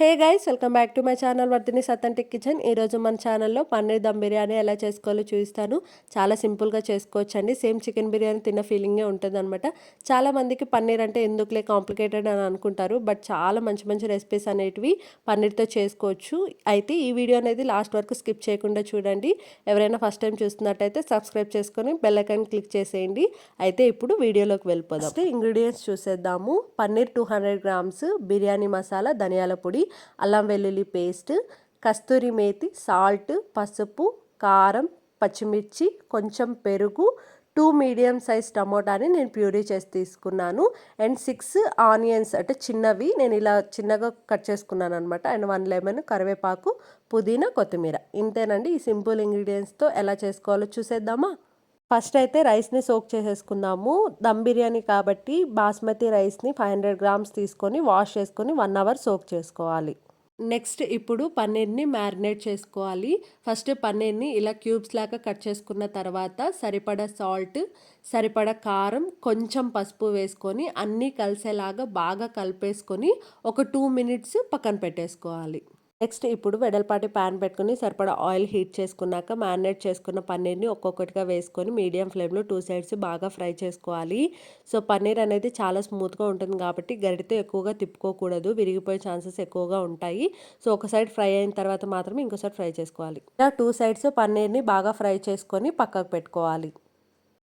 Hey guys welcome back to my channel Vardhini authentic kitchen. ఈరోజు మన ఛానల్లో పన్నీర్ దమ్ బిర్యానీ ఎలా చేసుకోవాలో చూపిస్తాను. చాలా సింపుల్గా చేసుకోవచ్చు అండి సేమ్ చికెన్ బిర్యానీ తిన్న ఫీలింగే ఉంటుందన్నమాట. చాలామందికి చాలా మందికి పన్నీర్ అంటే ఎందుకులే కాంప్లికేటెడ్ అని అనుకుంటారు బట్ చాలా మంచి మంచి రెసిపీస్ అనేటివి పన్నీర్తో చేసుకోవచ్చు. అయితే ఈ వీడియో అనేది లాస్ట్ వరకు స్కిప్ చేయకుండా చూడండి. ఎవరైనా ఫస్ట్ టైం చూస్తున్నట్టయితే సబ్స్క్రైబ్ చేసుకొని బెల్ ఐకాన్ క్లిక్ చేసేయండి. అయితే ఇప్పుడు వీడియోలోకి వెళ్ళిపోదాం. ఇంగ్రీడియంట్స్ చూసేద్దాము. Paneer two hundred grams biryani masala ధనియాల పొడి అల్లం వెల్లుల్లి పేస్ట్ కస్తూరి మేతి సాల్ట్ పసుపు కారం పచ్చిమిర్చి కొంచెం పెరుగు టూ మీడియం సైజ్ టమోటాని నేను ప్యూరీ చేసి తీసుకున్నాను. అండ్ సిక్స్ ఆనియన్స్ అంటే చిన్నవి నేను ఇలా చిన్నగా కట్ చేసుకున్నాను అనమాట అండ్ వన్ లెమన్ కరివేపాకు పుదీనా కొత్తిమీర. ఇంతేనండి ఈ సింపుల్ ఇంగ్రీడియంట్స్తో ఎలా చేసుకోవాలో చూసేద్దామా? ఫస్ట్ అయితే రైస్ని సోక్ చేసేసుకుందాము దమ్ బిర్యానీ కాబట్టి బాస్మతి రైస్ని ఫైవ్ హండ్రెడ్ గ్రామ్స్ తీసుకొని వాష్ చేసుకొని వన్ అవర్ సోక్ చేసుకోవాలి. నెక్స్ట్ ఇప్పుడు పన్నీర్ని మ్యారినేట్ చేసుకోవాలి. ఫస్ట్ పన్నీర్ని ఇలా క్యూబ్స్ లాగా కట్ చేసుకున్న తర్వాత సరిపడ సాల్ట్ సరిపడ కారం కొంచెం పసుపు వేసుకొని అన్నీ కలిసేలాగా బాగా కలిపేసుకొని ఒక టూ మినిట్స్ పక్కన పెట్టేసుకోవాలి. నెక్స్ట్ ఇప్పుడు వెడల్పాటి ప్యాన్ పెట్టుకుని సరిపడా ఆయిల్ హీట్ చేసుకున్నాక మ్యారినేట్ చేసుకున్న పన్నీర్ని ఒక్కొక్కటిగా వేసుకొని మీడియం ఫ్లేమ్లో టూ సైడ్స్ బాగా ఫ్రై చేసుకోవాలి. సో పన్నీర్ అనేది చాలా స్మూత్గా ఉంటుంది కాబట్టి గరిటితో ఎక్కువగా తిప్పుకోకూడదు. విరిగిపోయే ఛాన్సెస్ ఎక్కువగా ఉంటాయి. సో ఒక సైడ్ ఫ్రై అయిన తర్వాత మాత్రమే ఇంకో ఫ్రై చేసుకోవాలి. ఇలా టూ సైడ్స్ పన్నీర్ని బాగా ఫ్రై చేసుకొని పక్కకు పెట్టుకోవాలి.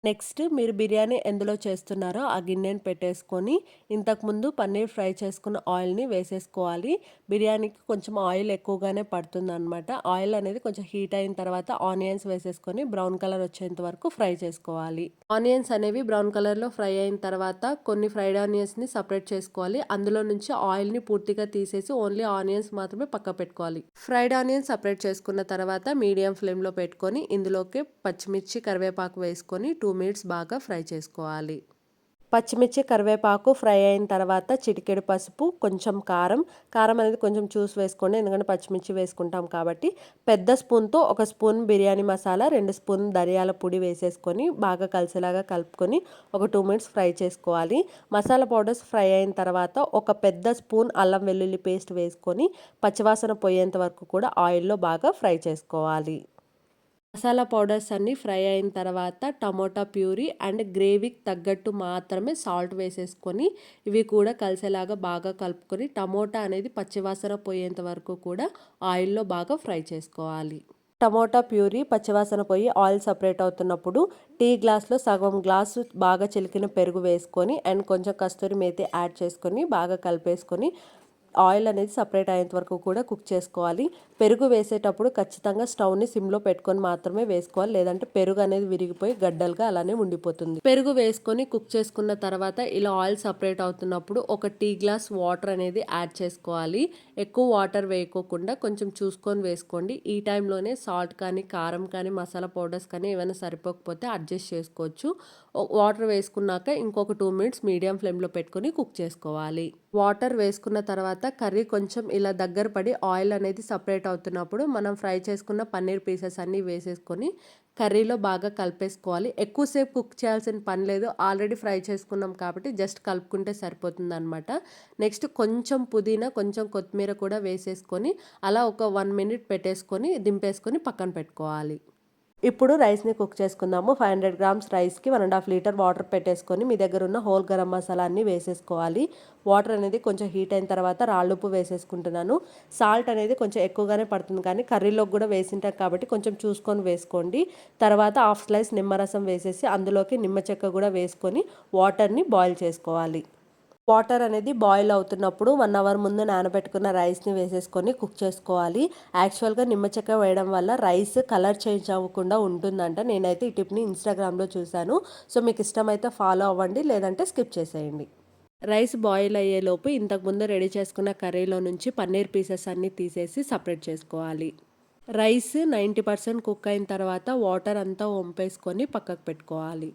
నెక్స్ట్ మీరు బిర్యానీ ఎందులో చేస్తున్నారో ఆ గిన్నెను పెట్టేసుకొని ఇంతకుముందు పన్నీర్ ఫ్రై చేసుకున్న ఆయిల్ని వేసేసుకోవాలి. బిర్యానీకి కొంచెం ఆయిల్ ఎక్కువగానే పడుతుంది అనమాట ఆయిల్ అనేది కొంచెం హీట్ అయిన తర్వాత ఆనియన్స్ వేసేసుకొని బ్రౌన్ కలర్ వచ్చేంత వరకు ఫ్రై చేసుకోవాలి. ఆనియన్స్ అనేవి బ్రౌన్ కలర్లో ఫ్రై అయిన తర్వాత కొన్ని ఫ్రైడ్ ఆనియన్స్ని సపరేట్ చేసుకోవాలి. అందులో నుంచి ఆయిల్ని పూర్తిగా తీసేసి ఓన్లీ ఆనియన్స్ మాత్రమే పక్క పెట్టుకోవాలి. ఫ్రైడ్ ఆనియన్స్ సపరేట్ చేసుకున్న తర్వాత మీడియం ఫ్లేమ్లో పెట్టుకొని ఇందులోకి పచ్చిమిర్చి కరివేపాకు వేసుకొని టూ మినిట్స్ బాగా ఫ్రై చేసుకోవాలి. పచ్చిమిర్చి కరివేపాకు ఫ్రై అయిన తర్వాత చిటికెడు పసుపు కొంచెం కారం. కారం అనేది కొంచెం చూసి వేసుకోండి ఎందుకంటే పచ్చిమిర్చి వేసుకుంటాం కాబట్టి. పెద్ద స్పూన్తో ఒక స్పూన్ బిర్యానీ మసాలా రెండు స్పూన్ ధనియాల పొడి వేసేసుకొని బాగా కలిసేలాగా కలుపుకొని ఒక టూ మినిట్స్ ఫ్రై చేసుకోవాలి. మసాలా పౌడర్స్ ఫ్రై అయిన తర్వాత ఒక పెద్ద స్పూన్ అల్లం వెల్లుల్లి పేస్ట్ వేసుకొని పచ్చివాసన పోయేంత వరకు కూడా ఆయిల్లో బాగా ఫ్రై చేసుకోవాలి. మసాలా పౌడర్స్ అన్నీ ఫ్రై అయిన తర్వాత టమోటా ప్యూరీ అండ్ గ్రేవీకి తగ్గట్టు మాత్రమే సాల్ట్ వేసేసుకొని ఇవి కూడా కలిసేలాగా బాగా కలుపుకొని టమోటా అనేది పచ్చివాసన పోయేంత వరకు కూడా ఆయిల్లో బాగా ఫ్రై చేసుకోవాలి. టమోటా ప్యూరీ పచ్చివాసన పోయి ఆయిల్ సపరేట్ అవుతున్నప్పుడు టీ గ్లాస్లో సగం గ్లాసు బాగా చిలికిన పెరుగు వేసుకొని అండ్ కొంచెం కస్తూరి మేతి యాడ్ చేసుకొని బాగా కలిపేసుకొని ఆయిల్ అనేది సపరేట్ అయ్యేంత వరకు కూడా కుక్ చేసుకోవాలి. పెరుగు వేసేటప్పుడు ఖచ్చితంగా స్టవ్ని సిమ్లో పెట్టుకొని మాత్రమే వేసుకోవాలి. లేదంటే పెరుగు అనేది విరిగిపోయి గడ్డలుగా అలానే ఉండిపోతుంది. పెరుగు వేసుకొని కుక్ చేసుకున్న తర్వాత ఇలా ఆయిల్ సపరేట్ అవుతున్నప్పుడు ఒక టీ గ్లాస్ వాటర్ అనేది యాడ్ చేసుకోవాలి. ఎక్కువ వాటర్ వేయకోకుండా కొంచెం చూసుకొని వేసుకోండి. ఈ టైంలోనే సాల్ట్ కానీ కారం కానీ మసాలా పౌడర్స్ కానీ ఏమైనా సరిపోకపోతే అడ్జస్ట్ చేసుకోవచ్చు. వాటర్ వేసుకున్నాక ఇంకొక టూ మినిట్స్ మీడియం ఫ్లేమ్లో పెట్టుకొని కుక్ చేసుకోవాలి. వాటర్ వేసుకున్న తర్వాత కర్రీ కొంచెం ఇలా దగ్గర పడి ఆయిల్ అనేది సపరేట్ అవుతున్నప్పుడు మనం ఫ్రై చేసుకున్న పన్నీర్ పీసెస్ అన్నీ వేసేసుకొని కర్రీలో బాగా కలిపేసుకోవాలి. ఎక్కువసేపు కుక్ చేయాల్సిన పని లేదు. ఆల్రెడీ ఫ్రై చేసుకున్నాం కాబట్టి జస్ట్ కలుపుకుంటే సరిపోతుంది అనమాట నెక్స్ట్ కొంచెం పుదీనా కొంచెం కొత్తిమీర కూడా వేసేసుకొని అలా ఒక వన్ మినిట్ పెట్టేసుకొని దింపేసుకొని పక్కన పెట్టుకోవాలి. ఇప్పుడు రైస్ని కుక్ చేసుకుందాము. ఫైవ్ హండ్రెడ్ గ్రామ్స్ రైస్కి one and half litre water పెట్టేసుకొని మీ దగ్గర ఉన్న హోల్ గరం మసాలా అన్ని వేసేసుకోవాలి. వాటర్ అనేది కొంచెం హీట్ అయిన తర్వాత రాళ్ళుప్పు వేసేసుకుంటున్నాను. సాల్ట్ అనేది కొంచెం ఎక్కువగానే పడుతుంది కానీ కర్రీలోకి కూడా వేసింటాం కాబట్టి కొంచెం చూసుకొని వేసుకోండి. తర్వాత హాఫ్ స్లైస్ నిమ్మరసం వేసేసి అందులోకి నిమ్మ చెక్క కూడా వేసుకొని వాటర్ని బాయిల్ చేసుకోవాలి. వాటర్ అనేది బాయిల్ అవుతున్నప్పుడు వన్ అవర్ ముందు నానబెట్టుకున్న రైస్ని వేసేసుకొని కుక్ చేసుకోవాలి. యాక్చువల్గా నిమ్మచెక్క వేయడం వల్ల రైస్ కలర్ చేంజ్ అవ్వకుండా ఉంటుందంట. నేనైతే ఈ టిప్ని ఇన్స్టాగ్రామ్లో చూశాను. సో మీకు ఇష్టమైతే ఫాలో అవ్వండి లేదంటే స్కిప్ చేసేయండి. రైస్ బాయిల్ అయ్యేలోపు ఇంతకుముందు రెడీ చేసుకున్న కర్రీలో నుంచి పన్నీర్ పీసెస్ అన్నీ తీసేసి సపరేట్ చేసుకోవాలి. రైస్ నైంటీ పర్సెంట్ కుక్ అయిన తర్వాత వాటర్ అంతా వంపేసుకొని పక్కకు పెట్టుకోవాలి.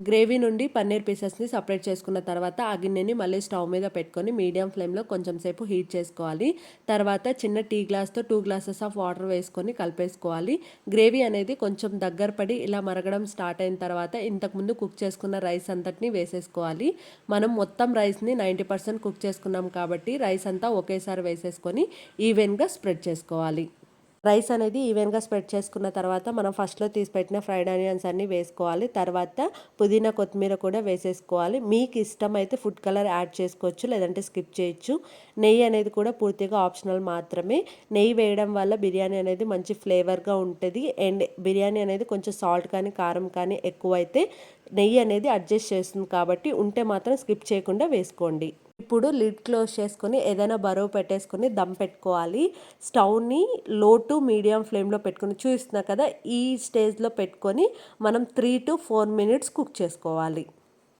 గ్రేవీ నుండి పన్నీర్ పీసెస్ని సపరేట్ చేసుకున్న తర్వాత ఆ గిన్నెని మళ్ళీ స్టవ్ మీద పెట్టుకొని మీడియం ఫ్లేమ్లో కొంచెం సేపు హీట్ చేసుకోవాలి. తర్వాత చిన్న టీ గ్లాస్తో టూ గ్లాసెస్ ఆఫ్ వాటర్ వేసుకొని కలిపేసుకోవాలి. గ్రేవీ అనేది కొంచెం దగ్గర పడి ఇలా మరగడం స్టార్ట్ అయిన తర్వాత ఇంతకుముందు కుక్ చేసుకున్న రైస్ అంతటిని వేసేసుకోవాలి. మనం మొత్తం రైస్ని నైంటీ పర్సెంట్ కుక్ చేసుకున్నాం కాబట్టి రైస్ అంతా ఒకేసారి వేసేసుకొని ఈవెన్గా స్ప్రెడ్ చేసుకోవాలి. రైస్ అనేది ఈవెన్గా స్ప్రెడ్ చేసుకున్న తర్వాత మనం ఫస్ట్లో తీసి పెట్టిన ఫ్రైడ్ ఆనియన్స్ అన్నీ వేసుకోవాలి. తర్వాత పుదీనా కొత్తిమీర కూడా వేసేసుకోవాలి. మీకు ఇష్టమైతే ఫుడ్ కలర్ యాడ్ చేసుకోవచ్చు లేదంటే స్కిప్ చేయొచ్చు. నెయ్యి అనేది కూడా పూర్తిగా ఆప్షనల్ మాత్రమే. నెయ్యి వేయడం వల్ల బిర్యానీ అనేది మంచి ఫ్లేవర్గా ఉంటుంది. అండ్ బిర్యానీ అనేది కొంచెం సాల్ట్ కానీ కారం కానీ ఎక్కువైతే నెయ్యి అనేది అడ్జస్ట్ చేస్తుంది కాబట్టి ఉంటే మాత్రం స్కిప్ చేయకుండా వేసుకోండి. ఇప్పుడు లిడ్ క్లోజ్ చేసుకొని ఏదైనా బరువు పెట్టేసుకొని దమ్ పెట్టుకోవాలి. స్టవ్ని లో టు మీడియం ఫ్లేమ్లో పెట్టుకొని చూస్తున్నా కదా ఈ స్టేజ్లో పెట్టుకొని మనం three to four minutes cook చేసుకోవాలి.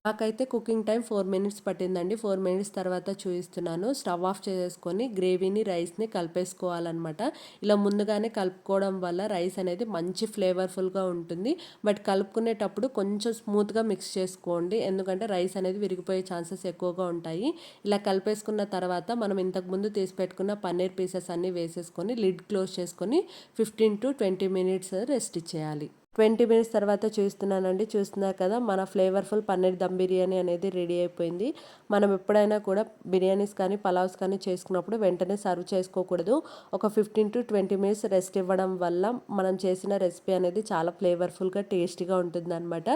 నాకైతే కుకింగ్ టైం ఫోర్ మినిట్స్ పట్టిందండి. ఫోర్ మినిట్స్ తర్వాత చూపిస్తున్నాను స్టవ్ ఆఫ్ చేసుకొని గ్రేవీని రైస్ని కలిపేసుకోవాలన్నమాట. ఇలా ముందుగానే కలుపుకోవడం వల్ల రైస్ అనేది మంచి ఫ్లేవర్ఫుల్గా ఉంటుంది. బట్ కలుపుకునేటప్పుడు కొంచెం స్మూత్గా మిక్స్ చేసుకోండి. ఎందుకంటే రైస్ అనేది విరిగిపోయే ఛాన్సెస్ ఎక్కువగా ఉంటాయి. ఇలా కలిపేసుకున్న తర్వాత మనం ఇంతకుముందు తీసి పెట్టుకున్న పన్నీర్ పీసెస్ అన్నీ వేసేసుకొని లిడ్ క్లోజ్ చేసుకొని fifteen to twenty minutes rest ఇచ్చేయాలి. ట్వంటీ మినిట్స్ తర్వాత చూస్తున్నానండి. చూస్తున్నారు కదా మన ఫ్లేవర్ఫుల్ పన్నీర్ దమ్ బిర్యానీ అనేది రెడీ అయిపోయింది. మనం ఎప్పుడైనా కూడా బిర్యానీస్ కానీ పలావ్స్ కానీ చేసుకున్నప్పుడు వెంటనే సర్వ్ చేసుకోకూడదు. ఒక fifteen to twenty minutes rest ఇవ్వడం వల్ల మనం చేసిన రెసిపీ అనేది చాలా ఫ్లేవర్ఫుల్గా టేస్టీగా ఉంటుందన్నమాట.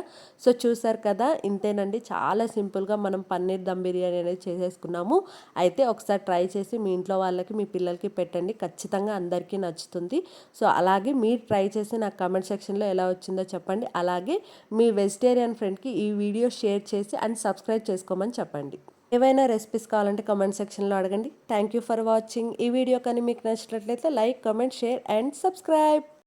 సో చూసారు కదా ఇంతేనండి. చాలా సింపుల్గా మనం పన్నీర్ దమ్ బిర్యానీ అనేది చేసేసుకున్నాము. అయితే ఒకసారి ట్రై చేసి మీ ఇంట్లో వాళ్ళకి మీ పిల్లలకి పెట్టండి. ఖచ్చితంగా అందరికీ నచ్చుతుంది. సో అలాగే మీరు ట్రై చేసి నాకు కామెంట్ సెక్షన్లో ఎలా వచ్చిందో చెప్పండి. అలాగే మీ వెజిటేరియన్ ఫ్రెండ్కి ఈ వీడియో షేర్ చేసి అండ్ సబ్స్క్రైబ్ చేసుకోమని చెప్పండి. ఏవైనా రెసిపీస్ కావాలంటే కమెంట్ సెక్షన్లో అడగండి. థ్యాంక్ యూ ఫర్ వాచింగ్ ఈ వీడియో కానీ మీకు నచ్చినట్లయితే like comment share and subscribe